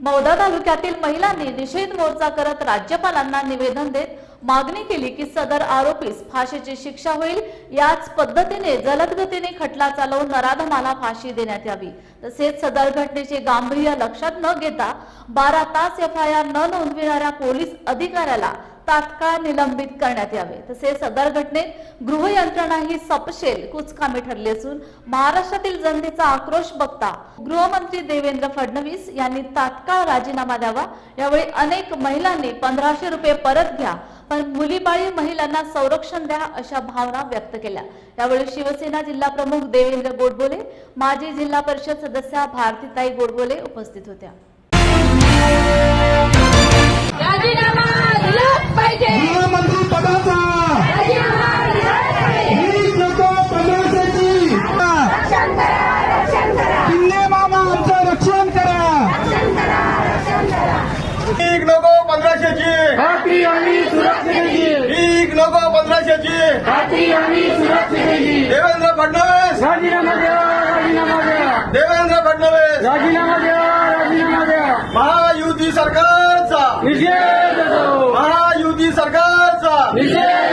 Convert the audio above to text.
मौदा तालुक्यातील महिलांनी निषेध मोर्चा करत राज्यपालांना निवेदन देत मागणी केली की सदर आरोपीस फाशीची शिक्षा होईल. याच पद्धतीने जलदगतीने खटला चालवून नराधमाला फाशी देण्यात यावी. तसेच सदर घटनेचे गांभीर्य लक्षात न घेता बारा तास एफ आय आर न नोंदविणाऱ्या पोलीस अधिकाऱ्याला तात्काळ निलंबित करण्यात यावे. तसेच सदर घटनेत गृह यंत्रणा ही सपशेल कुचकामी ठरली असून महाराष्ट्रातील जनतेचा आक्रोश बघता गृहमंत्री देवेंद्र फडणवीस यांनी तात्काळ राजीनामा द्यावा. यावेळी अनेक महिलांनी पंधराशे रुपये परत घ्या पण मुलीबाळी महिलांना संरक्षण द्या अशा भावना व्यक्त केल्या. यावेळी शिवसेना जिल्हा प्रमुख देवेंद्र गोडबोले माजी जिल्हा परिषद सदस्या भारतीताई गोडबोले उपस्थित होत्या. पंधराशेची खात्री आणि सुरक्षेची भीक नको पंधराशेची खात्री आणि सुरक्षेची देवेंद्र फडणवीस. राजीनामा द्या राजीनामा द्या. देवेंद्र फडणवीस. राजीनामा द्या राजीनामा द्या. महायुती सरकारचा. निषेध असो महायुती सरकारचा. निषेध